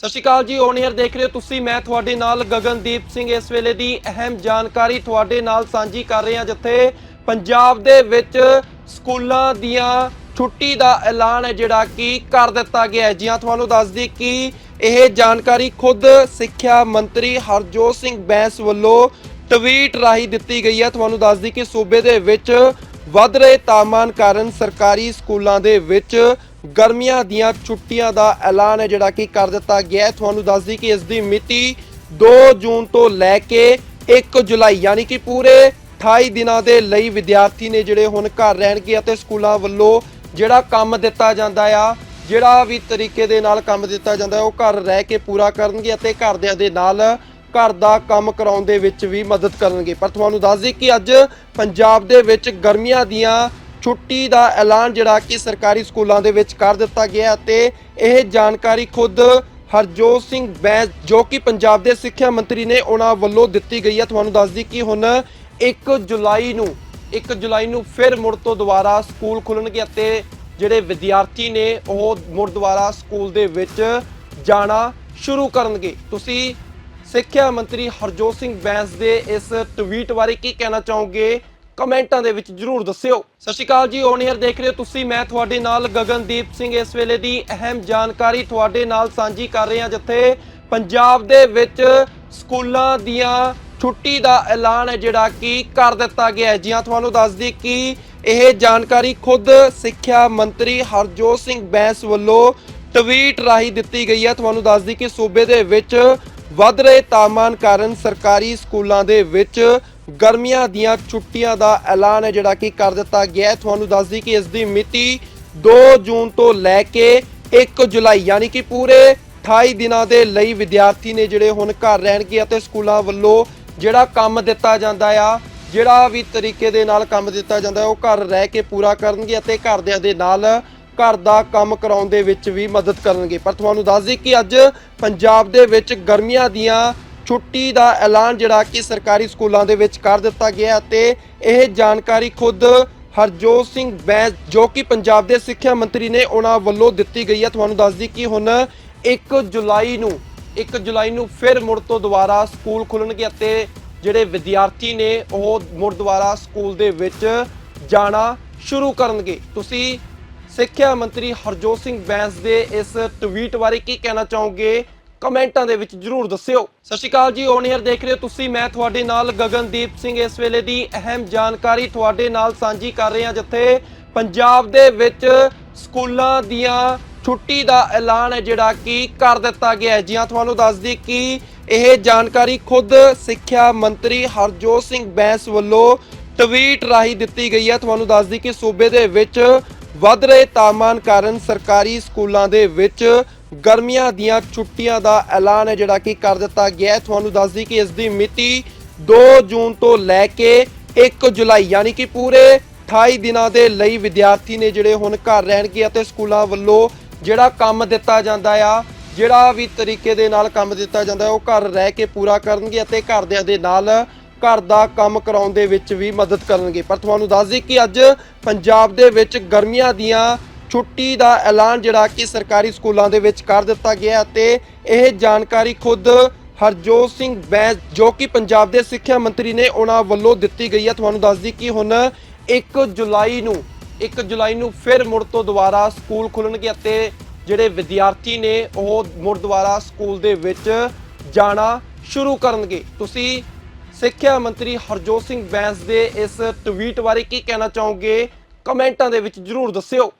ਸਤਿ ਸ਼੍ਰੀ ਅਕਾਲ ਜੀ, on air ਦੇਖ ਰਹੇ ਹੋ ਤੁਸੀਂ, ਮੈਂ ਤੁਹਾਡੇ ਨਾਲ ਗਗਨਦੀਪ ਸਿੰਘ, ਇਸ ਵੇਲੇ ਦੀ ਅਹਿਮ ਜਾਣਕਾਰੀ ਤੁਹਾਡੇ ਨਾਲ ਸਾਂਝੀ ਕਰ ਰਹੇ ਹਾਂ, ਜਿੱਥੇ ਪੰਜਾਬ ਦੇ ਵਿੱਚ ਸਕੂਲਾਂ ਦੀਆਂ ਛੁੱਟੀ ਦਾ ਐਲਾਨ ਹੈ, ਜਿਹੜਾ ਕਿ ਕਰ ਦਿੱਤਾ ਗਿਆ ਹੈ। ਜੀ ਤੁਹਾਨੂੰ ਦੱਸ ਦਈਏ ਕਿ ਇਹ ਜਾਣਕਾਰੀ ਖੁਦ ਸਿੱਖਿਆ ਮੰਤਰੀ ਹਰਜੋਤ ਸਿੰਘ ਬੈਂਸ ਵੱਲੋਂ ਟਵੀਟ ਰਾਹੀਂ ਦਿੱਤੀ ਗਈ ਹੈ। ਤੁਹਾਨੂੰ ਦੱਸ ਦਈਏ ਕਿ ਸੂਬੇ ਦੇ ਵਿੱਚ ਵੱਧ ਰਹੇ ਤਾਪਮਾਨ ਕਾਰਨ ਸਰਕਾਰੀ ਸਕੂਲਾਂ ਦੇ ਵਿੱਚ ਗਰਮੀਆਂ ਦੀਆਂ ਛੁੱਟੀਆਂ ਦਾ ਐਲਾਨ ਹੈ ਜਿਹੜਾ ਕਿ ਕਰ ਦਿੱਤਾ ਗਿਆ ਹੈ। ਤੁਹਾਨੂੰ ਦੱਸ ਦਈਏ ਕਿ ਇਸ ਦੀ ਮਿਤੀ 2 ਜੂਨ ਤੋਂ ਲੈ ਕੇ 1 ਜੁਲਾਈ, ਯਾਨੀ ਕਿ ਪੂਰੇ 28 ਦਿਨਾਂ ਦੇ ਲਈ ਵਿਦਿਆਰਥੀ ਨੇ ਜਿਹੜੇ ਹੁਣ ਘਰ ਰਹਿਣਗੇ ਅਤੇ ਸਕੂਲਾਂ ਵੱਲੋਂ ਜਿਹੜਾ ਕੰਮ ਦਿੱਤਾ ਜਾਂਦਾ ਆ, ਜਿਹੜਾ ਵੀ ਤਰੀਕੇ ਦੇ ਨਾਲ ਕੰਮ ਦਿੱਤਾ ਜਾਂਦਾ ਉਹ ਘਰ ਰਹਿ ਕੇ ਪੂਰਾ ਕਰਨਗੇ ਅਤੇ ਘਰਦਿਆਂ ਦੇ ਨਾਲ ਘਰ ਦਾ ਕੰਮ ਕਰਾਉਣ ਦੇ ਵਿੱਚ ਵੀ ਮਦਦ ਕਰਨਗੇ। ਪਰ ਤੁਹਾਨੂੰ ਦੱਸ ਦਈਏ ਕਿ ਅੱਜ ਪੰਜਾਬ ਦੇ ਵਿੱਚ ਗਰਮੀਆਂ ਦੀਆਂ ਛੁੱਟੀ ਦਾ ਐਲਾਨ ਜਿਹੜਾ ਕਿ ਸਰਕਾਰੀ ਸਕੂਲਾਂ ਦੇ ਵਿੱਚ ਕਰ ਦਿੱਤਾ ਗਿਆ ਅਤੇ ਇਹ ਜਾਣਕਾਰੀ ਖੁਦ ਹਰਜੋਤ ਸਿੰਘ ਬੈਂਸ, ਜੋ ਕਿ ਪੰਜਾਬ ਦੇ ਸਿੱਖਿਆ ਮੰਤਰੀ ਨੇ ਉਹਨਾਂ ਵੱਲੋਂ ਦਿੱਤੀ ਗਈ ਹੈ। ਤੁਹਾਨੂੰ ਦੱਸ ਦਈਏ ਕਿ ਹੁਣ 1 ਜੁਲਾਈ ਨੂੰ 1 ਜੁਲਾਈ ਨੂੰ ਫਿਰ ਮੁੜ ਤੋਂ ਦੁਬਾਰਾ ਸਕੂਲ ਖੁੱਲਣਗੇ ਅਤੇ ਜਿਹੜੇ ਵਿਦਿਆਰਥੀ ਨੇ ਉਹ ਮੁੜ ਦੁਬਾਰਾ ਸਕੂਲ ਦੇ ਵਿੱਚ ਜਾਣਾ ਸ਼ੁਰੂ ਕਰਨਗੇ। ਤੁਸੀਂ ਸਿੱਖਿਆ ਮੰਤਰੀ ਹਰਜੋਤ ਸਿੰਘ ਬੈਂਸ ਦੇ ਇਸ ਟਵੀਟ ਬਾਰੇ ਕੀ ਕਹਿਣਾ ਚਾਹੋਗੇ? ਕਮੈਂਟਾਂ ਦੇ ਵਿੱਚ ਜਰੂਰ ਦੱਸਿਓ। ਸਤਿ ਸ਼੍ਰੀ ਅਕਾਲ ਜੀ, ਔਨ 에ਅਰ ਦੇਖ ਰਹੇ ਹੋ ਤੁਸੀਂ, ਮੈਂ ਤੁਹਾਡੇ ਨਾਲ ਗਗਨਦੀਪ ਸਿੰਘ। ਇਸ ਵੇਲੇ ਦੀ ਅਹਿਮ ਜਾਣਕਾਰੀ ਤੁਹਾਡੇ ਨਾਲ ਸਾਂਝੀ ਕਰ ਰਹੇ ਹਾਂ, ਜਿੱਥੇ ਪੰਜਾਬ ਦੇ ਵਿੱਚ ਸਕੂਲਾਂ ਦੀਆਂ ਛੁੱਟੀ ਦਾ ਐਲਾਨ ਹੈ, ਜਿਹੜਾ ਕਿ ਕਰ ਦਿੱਤਾ ਗਿਆ ਹੈ। ਜੀ ਤੁਹਾਨੂੰ ਦੱਸ ਦਈਏ ਕਿ ਇਹ ਜਾਣਕਾਰੀ ਖੁਦ ਸਿੱਖਿਆ ਮੰਤਰੀ ਹਰਜੋਤ ਸਿੰਘ ਬੈਂਸ ਵੱਲੋਂ ਟਵੀਟ ਰਾਹੀਂ ਦਿੱਤੀ ਗਈ ਹੈ। ਤੁਹਾਨੂੰ ਦੱਸ ਦਈਏ ਕਿ ਸੂਬੇ ਦੇ ਵਿੱਚ ਵੱਧ ਰਹੇ ਤਾਪਮਾਨ ਕਾਰਨ ਸਰਕਾਰੀ ਸਕੂਲਾਂ ਦੇ ਵਿੱਚ ਗਰਮੀਆਂ ਦੀਆਂ ਛੁੱਟੀਆਂ ਦਾ ਐਲਾਨ ਹੈ ਜਿਹੜਾ ਕਿ ਕਰ ਦਿੱਤਾ ਗਿਆ ਤੁਹਾਨੂੰ ਦੱਸ ਦਈਏ ਕਿ ਇਸ ਦੀ ਮਿਤੀ 2 ਜੂਨ ਤੋਂ ਲੈ ਕੇ 1 ਜੁਲਾਈ, ਯਾਨੀ ਕਿ ਪੂਰੇ 28 ਦਿਨਾਂ ਦੇ ਲਈ ਵਿਦਿਆਰਥੀ ਨੇ ਜਿਹੜੇ ਹੁਣ ਘਰ ਰਹਿਣਗੇ ਅਤੇ ਸਕੂਲਾਂ ਵੱਲੋਂ ਜਿਹੜਾ ਕੰਮ ਦਿੱਤਾ ਜਾਂਦਾ ਆ, ਜਿਹੜਾ ਵੀ ਤਰੀਕੇ ਦੇ ਨਾਲ ਕੰਮ ਦਿੱਤਾ ਜਾਂਦਾ, ਉਹ ਘਰ ਰਹਿ ਕੇ ਪੂਰਾ ਕਰਨਗੇ ਅਤੇ ਘਰਦਿਆਂ ਦੇ ਨਾਲ ਘਰ ਦਾ ਕੰਮ ਕਰਾਉਣ ਦੇ ਵਿੱਚ ਵੀ ਮਦਦ ਕਰਨਗੇ। ਪਰ ਤੁਹਾਨੂੰ ਦੱਸ ਦਈਏ ਕਿ ਅੱਜ ਪੰਜਾਬ ਦੇ ਵਿੱਚ ਗਰਮੀਆਂ ਦੀਆਂ ਛੁੱਟੀ ਦਾ ਐਲਾਨ ਜਿਹੜਾ ਕਿ ਸਰਕਾਰੀ ਸਕੂਲਾਂ ਦੇ ਵਿੱਚ ਕਰ ਦਿੱਤਾ ਗਿਆ ਅਤੇ ਇਹ ਜਾਣਕਾਰੀ ਖੁਦ ਹਰਜੋਤ ਸਿੰਘ ਬੈਂਸ, ਜੋ ਕਿ ਪੰਜਾਬ ਦੇ ਸਿੱਖਿਆ ਮੰਤਰੀ ਨੇ ਉਹਨਾਂ ਵੱਲੋਂ ਦਿੱਤੀ ਗਈ ਹੈ। ਤੁਹਾਨੂੰ ਦੱਸ ਦਈਏ ਕਿ ਹੁਣ 1 ਜੁਲਾਈ ਨੂੰ 1 ਜੁਲਾਈ ਨੂੰ ਫਿਰ ਮੁੜ ਤੋਂ ਦੁਬਾਰਾ ਸਕੂਲ ਖੁੱਲਣਗੇ ਅਤੇ ਜਿਹੜੇ ਵਿਦਿਆਰਥੀ ਨੇ ਉਹ ਮੁੜ ਦੁਬਾਰਾ ਸਕੂਲ ਦੇ ਵਿੱਚ ਜਾਣਾ ਸ਼ੁਰੂ ਕਰਨਗੇ। ਤੁਸੀਂ ਸਿੱਖਿਆ ਮੰਤਰੀ ਹਰਜੋਤ ਸਿੰਘ ਬੈਂਸ ਦੇ ਇਸ ਟਵੀਟ ਬਾਰੇ ਕੀ ਕਹਿਣਾ ਚਾਹੋਗੇ? ਕਮੈਂਟਾਂ ਦੇ ਵਿੱਚ ਜਰੂਰ ਦੱਸਿਓ। ਸਤਿ ਸ਼੍ਰੀ ਅਕਾਲ ਜੀ ਔਨ 에ਅਰ ਦੇਖ ਰਹੇ ਹੋ ਤੁਸੀਂ, ਮੈਂ ਤੁਹਾਡੇ ਨਾਲ ਗਗਨਦੀਪ ਸਿੰਘ। ਇਸ ਵੇਲੇ ਦੀ ਅਹਿਮ ਜਾਣਕਾਰੀ ਤੁਹਾਡੇ ਨਾਲ ਸਾਂਝੀ ਕਰ ਰਹੇ ਹਾਂ, ਜਿੱਥੇ ਪੰਜਾਬ ਦੇ ਵਿੱਚ ਸਕੂਲਾਂ ਦੀਆਂ ਛੁੱਟੀ ਦਾ ਐਲਾਨ ਹੈ, ਜਿਹੜਾ ਕਿ ਕਰ ਦਿੱਤਾ ਗਿਆ ਹੈ। ਜੀ ਤੁਹਾਨੂੰ ਦੱਸ ਦਈਏ ਕਿ ਇਹ ਜਾਣਕਾਰੀ ਖੁਦ ਸਿੱਖਿਆ ਮੰਤਰੀ ਹਰਜੋਤ ਸਿੰਘ ਬੈਂਸ ਵੱਲੋਂ ਟਵੀਟ ਰਾਹੀਂ ਦਿੱਤੀ ਗਈ ਹੈ। ਤੁਹਾਨੂੰ ਦੱਸ ਦਈਏ ਕਿ ਸੂਬੇ ਦੇ ਵਿੱਚ ਵੱਧ ਰਹੇ ਤਾਪਮਾਨ ਕਾਰਨ ਸਰਕਾਰੀ ਸਕੂਲਾਂ ਦੇ ਵਿੱਚ ਗਰਮੀਆਂ ਦੀਆਂ ਛੁੱਟੀਆਂ ਦਾ ਐਲਾਨ ਹੈ ਜਿਹੜਾ ਕਿ ਕਰ ਦਿੱਤਾ ਗਿਆ ਹੈ। ਤੁਹਾਨੂੰ ਦੱਸ ਦਈਏ ਕਿ ਇਸ ਦੀ ਮਿਤੀ 2 ਜੂਨ ਤੋਂ ਲੈ ਕੇ 1 ਜੁਲਾਈ, ਯਾਨੀ ਕਿ ਪੂਰੇ 28 ਦਿਨਾਂ ਦੇ ਲਈ ਵਿਦਿਆਰਥੀ ਨੇ ਜਿਹੜੇ ਹੁਣ ਘਰ ਰਹਿਣਗੇ ਅਤੇ ਸਕੂਲਾਂ ਵੱਲੋਂ ਜਿਹੜਾ ਕੰਮ ਦਿੱਤਾ ਜਾਂਦਾ ਆ, ਜਿਹੜਾ ਵੀ ਤਰੀਕੇ ਦੇ ਨਾਲ ਕੰਮ ਦਿੱਤਾ ਜਾਂਦਾ ਉਹ ਘਰ ਰਹਿ ਕੇ ਪੂਰਾ ਕਰਨਗੇ ਅਤੇ ਘਰਦਿਆਂ ਦੇ ਨਾਲ ਘਰ ਦਾ ਕੰਮ ਕਰਾਉਣ ਦੇ ਵਿੱਚ ਵੀ ਮਦਦ ਕਰਨਗੇ। ਪਰ ਤੁਹਾਨੂੰ ਦੱਸ ਦਈਏ ਕਿ ਅੱਜ ਪੰਜਾਬ ਦੇ ਵਿੱਚ ਗਰਮੀਆਂ ਦੀਆਂ ਛੁੱਟੀ ਦਾ ਐਲਾਨ ਜਿਹੜਾ ਕਿ ਸਰਕਾਰੀ ਸਕੂਲਾਂ ਦੇ ਵਿੱਚ ਕਰ ਦਿੱਤਾ ਗਿਆ ਹੈ ਅਤੇ ਇਹ ਜਾਣਕਾਰੀ ਖੁਦ ਹਰਜੋਤ ਸਿੰਘ ਬੈਂਸ ਜੋ ਕਿ ਪੰਜਾਬ ਦੇ ਸਿੱਖਿਆ ਮੰਤਰੀ ਨੇ ਉਹਨਾਂ ਵੱਲੋਂ ਦਿੱਤੀ ਗਈ ਹੈ। ਤੁਹਾਨੂੰ ਦੱਸ ਦਈਏ ਕਿ ਹੁਣ 1 ਜੁਲਾਈ ਨੂੰ 1 ਜੁਲਾਈ ਨੂੰ ਫਿਰ ਮੁੜ ਤੋਂ ਦੁਬਾਰਾ ਸਕੂਲ ਖੁੱਲਣਗੇ ਅਤੇ ਜਿਹੜੇ ਵਿਦਿਆਰਥੀ ਨੇ ਉਹ ਮੁੜ ਦੁਬਾਰਾ ਸਕੂਲ ਦੇ ਵਿੱਚ ਜਾਣਾ ਸ਼ੁਰੂ ਕਰਨਗੇ। ਤੁਸੀਂ ਸਿੱਖਿਆ ਮੰਤਰੀ ਹਰਜੋਤ ਸਿੰਘ ਬੈਂਸ ਦੇ ਇਸ ਟਵੀਟ ਬਾਰੇ ਕੀ ਕਹਿਣਾ ਚਾਹੋਗੇ? ਕਮੈਂਟਾਂ ਦੇ ਵਿੱਚ ਜਰੂਰ ਦੱਸਿਓ।